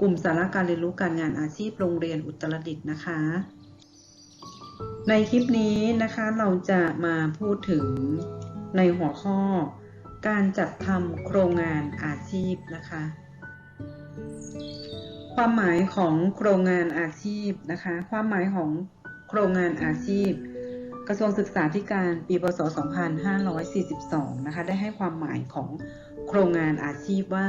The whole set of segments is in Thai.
กลุ่มสารู้การงานอาชีพโรงเรียนอุตรดิตถ์นะคะ ในคลิปนี้นะคะเราจะมาพูดถึงในหัวข้อ การจัดทำโครงงานอาชีพนะคะ ความหมายของโครงงานอาชีพนะคะ ความหมายของโครงงานอาชีพ กระทรวงศึกษาธิการปีพศ 2542 นะคะ ได้ให้ความหมายของโครงงานอาชีพว่า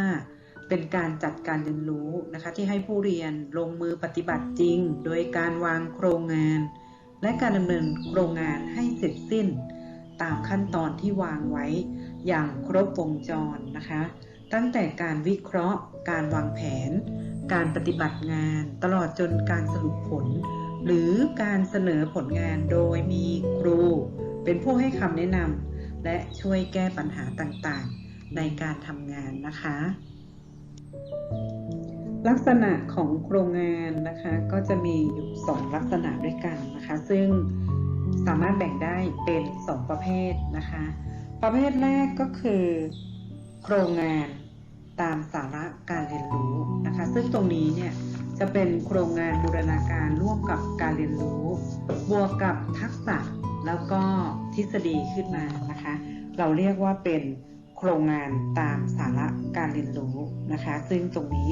เป็นการจัดการเรียนรู้นะคะที่ให้ผู้เรียนลงมือปฏิบัติจริง โดยการวางโครงงาน และการดำเนินโครงงานให้เสร็จสิ้น ตามขั้นตอนที่วางไว้อย่างครบวงจรนะคะ ตั้งแต่การวิเคราะห์ การวางแผน การปฏิบัติงาน ตลอดจนการสรุปผล หรือการเสนอผลงานโดยมีครู เป็นผู้ให้คำแนะนำและช่วยแก้ปัญหาต่างๆ ในการทำงานนะคะ ลักษณะของโครงงานนะคะก็จะมีอยู่สองลักษณะด้วยกันนะคะ ซึ่งสามารถแบ่งได้เป็นสองประเภทนะคะ ประเภทแรกก็คือ โครงงานตามสาระการเรียนรู้นะคะ ซึ่งตรงนี้เนี่ยจะเป็นโครงงานบูรณาการร่วมกับการเรียนรู้ บวกกับทักษะแล้วก็ทฤษฎีขึ้นมานะคะ เราเรียกว่าเป็น โครงงานตามสาระการเรียนรู้นะคะ ซึ่งตรงนี้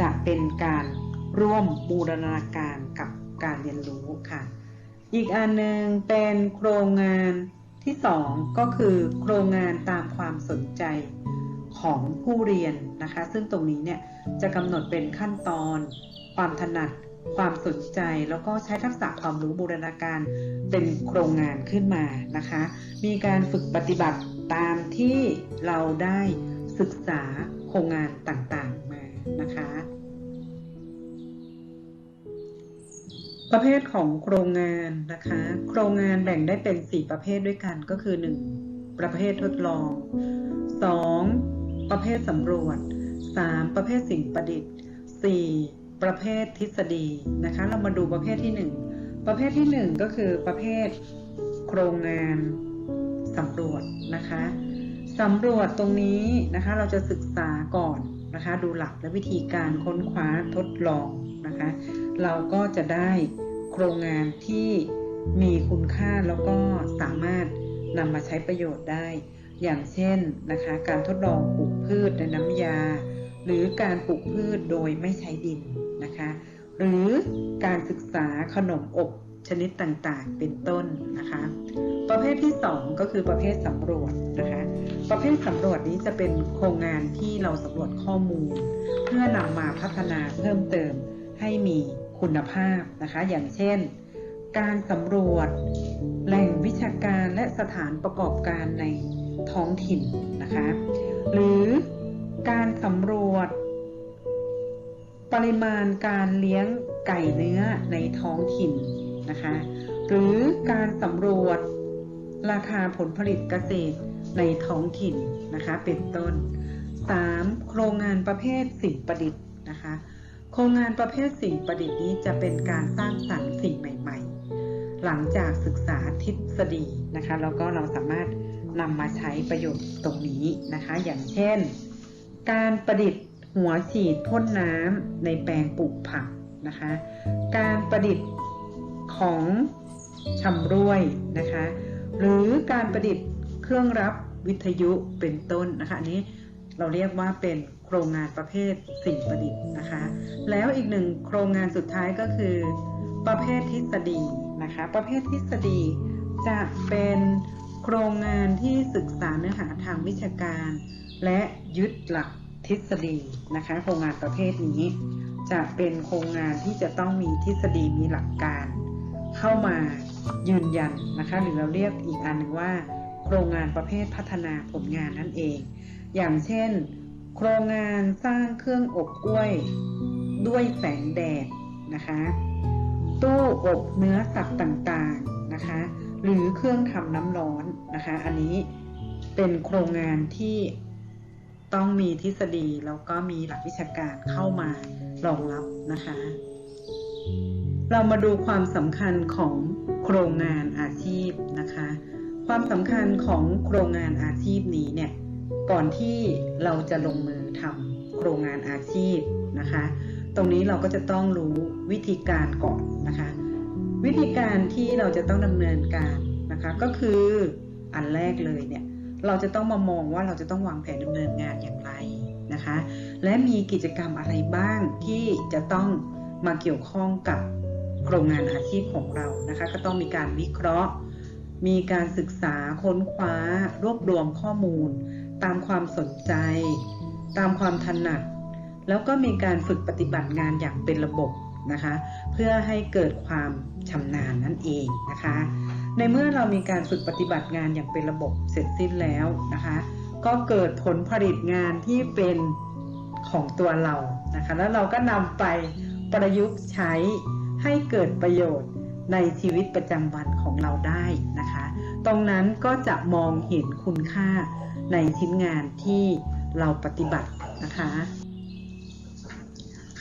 จะเป็นการร่วมบูรณาการกับการเรียนรู้ค่ะ อีกอันหนึ่งเป็นโครงงานที่สองก็คือโครงงานตามความสนใจของผู้เรียนนะคะ ซึ่งตรงนี้เนี่ยจะกำหนดเป็นขั้นตอน ความถนัด ความสนใจ แล้วก็ใช้ทักษะความรู้บูรณาการเป็นโครงงานขึ้นมานะคะ มีการฝึกปฏิบัติ ตามที่เราได้ศึกษาโครงงานต่างๆมานะคะ ประเภทของโครงงานนะคะ โครงงานแบ่งได้เป็น 4 ประเภทด้วยกันก็คือ 1. ประเภททดลอง 2. ประเภทสำรวจ 3. ประเภทสิ่งประดิษฐ์ 4. ประเภททฤษฎีนะคะ เรามาดูประเภทที่ 1 ประเภทที่ 1 ก็คือประเภทโครงงาน สำรวจนะคะสำรวจตรงนี้นะคะ เราจะศึกษาก่อนนะคะ ดูหลักและวิธีการค้นคว้าทดลองนะคะ เราก็จะได้โครงงานที่มีคุณค่าแล้วก็สามารถนำมาใช้ประโยชน์ได้ อย่างเช่นนะคะ การทดลองปลูกพืชในน้ำยา หรือการปลูกพืชโดยไม่ใช้ดินนะคะ หรือการศึกษาขนมอบ ชนิดต่างๆ เป็นต้นนะคะ ประเภทที่ 2 ก็คือประเภทสำรวจนะคะ ประเภทสำรวจนี้จะเป็นโครงงานที่เราสำรวจข้อมูล เพื่อนำมาพัฒนาเพิ่มเติมให้มีคุณภาพนะคะ อย่างเช่น การสำรวจ แหล่งวิชาการและสถานประกอบการในท้องถิ่นนะคะ หรือการสำรวจ ปริมาณการเลี้ยงไก่เนื้อในท้องถิ่น นะคะ หรือการสำรวจราคาผลผลิตเกษตรในท้องถิ่นนะคะ เป็นต้น 3. โครงงานประเภทสิ่งประดิษฐ์นะคะ โครงงานประเภทสิ่งประดิษฐ์นี้จะเป็นการสร้างสรรค์สิ่งใหม่ ๆ หลังจากศึกษาทฤษฎีนะคะ แล้วก็เราสามารถนำมาใช้ประโยชน์ตรงนี้นะคะ อย่างเช่น การประดิษฐ์หัวฉีดพ่นน้ำในแปลงปลูกผักนะคะ การประดิษฐ์ ของชำร่วยนะคะ หรือการประดิษฐ์เครื่องรับวิทยุเป็นต้นนะคะอันนี้เราเรียกว่าเป็นโครงงานประเภทสิ่งประดิษฐ์นะคะ แล้วอีกหนึ่งโครงงานสุดท้ายก็คือ ประเภททฤษฎีนะคะ ประเภททฤษฎีจะเป็นโครงงานที่ศึกษาเนื้อหาทางวิชาการ และยึดหลักทฤษฎีนะคะ โครงงานประเภทนี้ จะเป็นโครงงานที่จะต้องมีทฤษฎีมีหลักการ เข้ามายืนยันนะคะหรือเราเรียกอีกอันหนึ่งว่า โครงงานประเภทพัฒนาผลงานนั่นเอง อย่างเช่น โครงงานสร้างเครื่องอบกล้วยด้วยแสงแดดนะคะตู้อบเนื้อสัตว์ต่างๆนะคะหรือเครื่องทำน้ำร้อนนะคะ อันนี้เป็นโครงงานที่ต้องมีทฤษฎีแล้วก็มีหลักวิชาการเข้ามารองรับนะคะ เรามาดูความสำคัญของโครงงานอาชีพนะคะ ความสำคัญของโครงงานอาชีพนี้เนี่ย ก่อนที่เราจะลงมือทำโครงงานอาชีพนะคะ ตรงนี้เราก็จะต้องรู้วิธีการก่อนนะคะ วิธีการที่เราจะต้องดำเนินการนะคะ ก็คืออันแรกเลยเนี่ย เราจะต้องมามองว่าเราจะต้องวางแผนดำเนินงานอย่างไรนะคะ และมีกิจกรรมอะไรบ้างที่จะต้องมาเกี่ยวข้องกับ โครงงานอาชีพของเรานะคะก็ต้องมีการวิเคราะห์ มีการศึกษาค้นคว้า รวบรวมข้อมูล ตามความสนใจ ตามความถนัด แล้วก็มีการฝึกปฏิบัติงานอย่างเป็นระบบนะคะเพื่อให้เกิดความชำนาญนั่นเองนะคะ ในเมื่อเรามีการฝึกปฏิบัติงานอย่างเป็นระบบเสร็จสิ้นแล้วนะคะ ก็เกิดผลผลิตงานที่เป็นของตัวเรานะคะ แล้วเราก็นำไปประยุกต์ใช้ ให้เกิดประโยชน์ในชีวิตประจำวันของเราได้นะคะ ตรงนั้นก็จะมองเห็นคุณค่าในชิ้นงานที่เราปฏิบัตินะคะ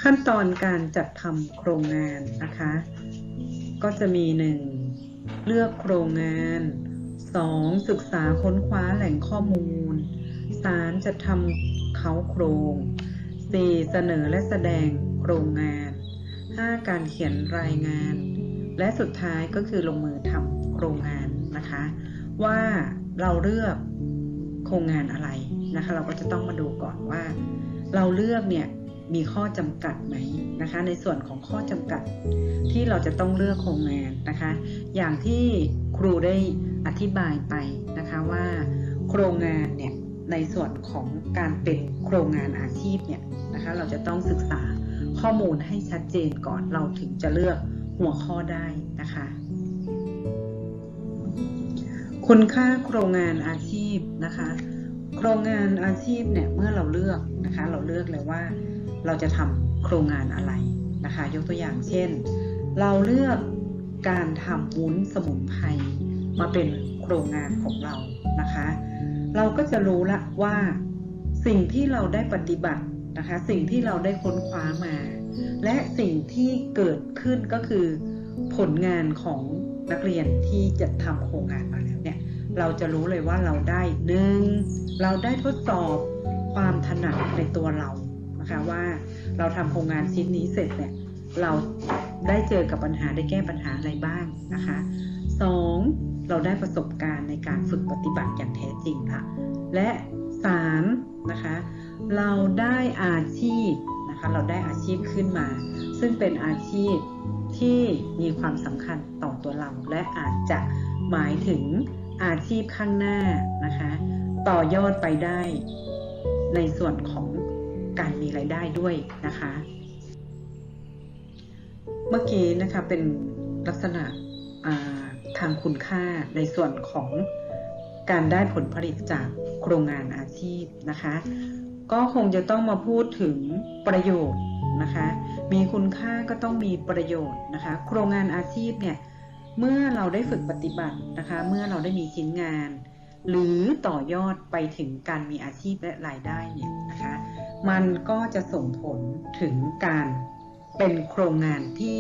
ขั้นตอนการจัดทำโครงงานนะคะ ก็จะมี 1. เลือกโครงงาน 2. ศึกษาค้นคว้าแหล่งข้อมูล 3. จัดทำเขาโครง 4. เสนอและแสดงโครงงาน 5. การเขียนรายงาน และสุดท้ายก็คือลงมือทำโครงงานนะคะ ว่าเราเลือกโครงงานอะไรนะคะ เราก็จะต้องมาดูก่อนว่า เราเลือกเนี่ยมีข้อจำกัดไหมนะคะ ในส่วนของข้อจำกัดที่เราจะต้องเลือกโครงงานนะคะ อย่างที่ครูได้อธิบายไปนะคะว่าโครงงานเนี่ยในส่วนของการเป็นโครงงานอาชีพเนี่ยนะคะ เราจะต้องศึกษา ข้อมูลให้ชัดเจนก่อนเราถึงจะเลือกหัวข้อได้นะคะ คุณค่าโครงงานอาชีพนะคะ โครงงานอาชีพเนี่ยเมื่อเราเลือกนะคะ เราเลือกเลยว่าเราจะทำโครงงานอะไรนะคะ ยกตัวอย่างเช่น เราเลือกการทำวุ้นสมุนไพรมาเป็นโครงงานของเรานะคะ เราก็จะรู้ละว่าสิ่งที่เราได้ปฏิบัติ นะคะ สิ่งที่เราได้ค้นคว้ามา และสิ่งที่เกิดขึ้นก็คือผลงานของนักเรียนที่จะทำโครงงานมาแล้วเนี่ยเราจะรู้เลยว่าเราได้หนึ่งเราได้ทดสอบความถนัดในตัวเรานะคะว่าเราทำโครงงานชิ้นนี้เสร็จเนี่ยเราได้เจอกับปัญหาได้แก้ปัญหาอะไรบ้างนะคะสองเราได้ประสบการณ์ในการฝึกปฏิบัติอย่างแท้จริงละและสามนะคะ เราได้อาชีพนะคะเราได้อาชีพขึ้นมา ซึ่งเป็นอาชีพที่มีความสำคัญต่อตัวเรา และอาจจะหมายถึงอาชีพข้างหน้านะคะ ต่อยอดไปได้ในส่วนของการมีรายได้ด้วยนะคะ เมื่อกี้นะคะเป็นลักษณะทางคุณค่าในส่วนของการได้ผลผลิตจากโครงงานอาชีพนะคะ ก็คงจะต้องมาพูดถึงประโยชน์นะคะ มีคุณค่าก็ต้องมีประโยชน์นะคะ โครงงานอาชีพเนี่ยเมื่อเราได้ฝึกปฏิบัตินะคะ เมื่อเราได้มีชิ้นงาน หรือต่อยอดไปถึงการมีอาชีพและรายได้เนี่ยนะคะ มันก็จะส่งผลถึงการเป็นโครงงานที่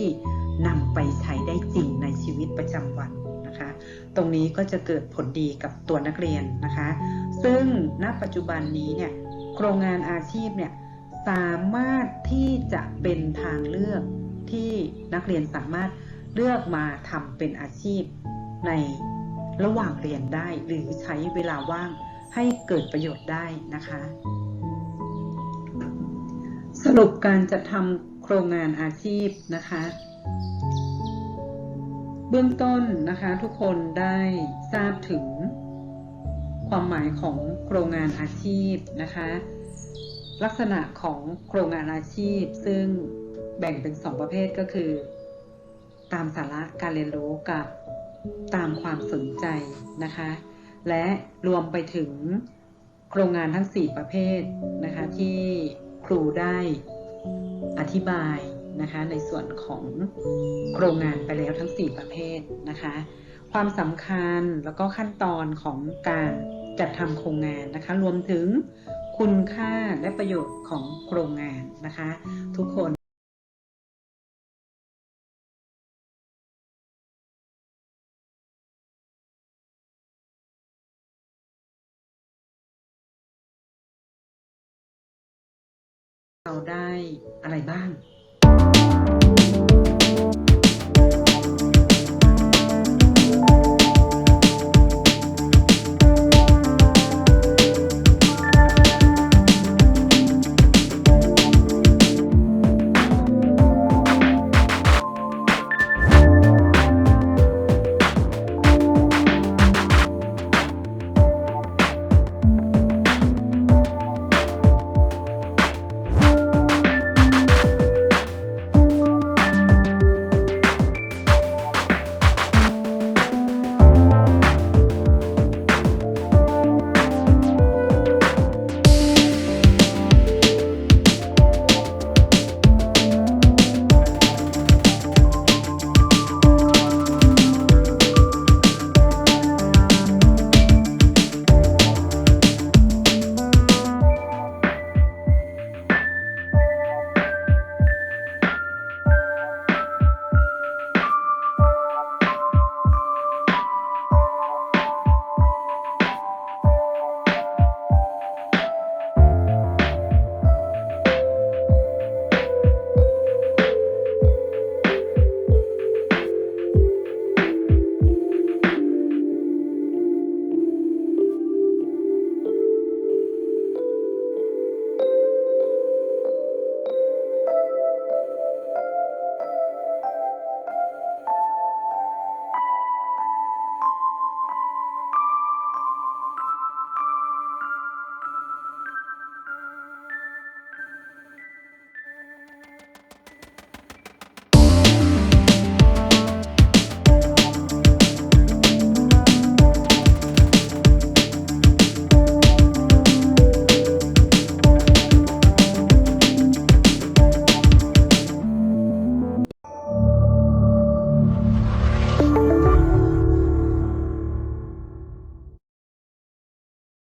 นำไปใช้ได้จริงในชีวิตประจำวันนะคะ ตรงนี้ก็จะเกิดผลดีกับตัวนักเรียนนะคะ ซึ่งณปัจจุบันนี้เนี่ย โครงงานอาชีพเนี่ยสามารถที่จะเป็นทางเลือกที่นักเรียนสามารถเลือกมาทำเป็นอาชีพในระหว่างเรียนได้ หรือใช้เวลาว่างให้เกิดประโยชน์ได้นะคะ สรุปการจัดทำโครงงานอาชีพนะคะ เบื้องต้นนะคะทุกคนได้ทราบถึง ความหมายของโครงงานอาชีพนะคะ ลักษณะของโครงงานอาชีพ ซึ่งแบ่งเป็นสองประเภทก็คือ ตามสาระการเรียนรู้กับตามความสนใจนะคะ และรวมไปถึงโครงงานทั้ง 4 ประเภทนะคะที่ครูได้อธิบายนะคะในส่วนของโครงงานไปแล้วทั้ง 4 ประเภทนะคะ ความสำคัญแล้วก็ขั้นตอนของการจัดทำโครงงานนะคะ รวมถึงคุณค่าและประโยชน์ของโครงงานนะคะ ทุกคนเราได้อะไรบ้าง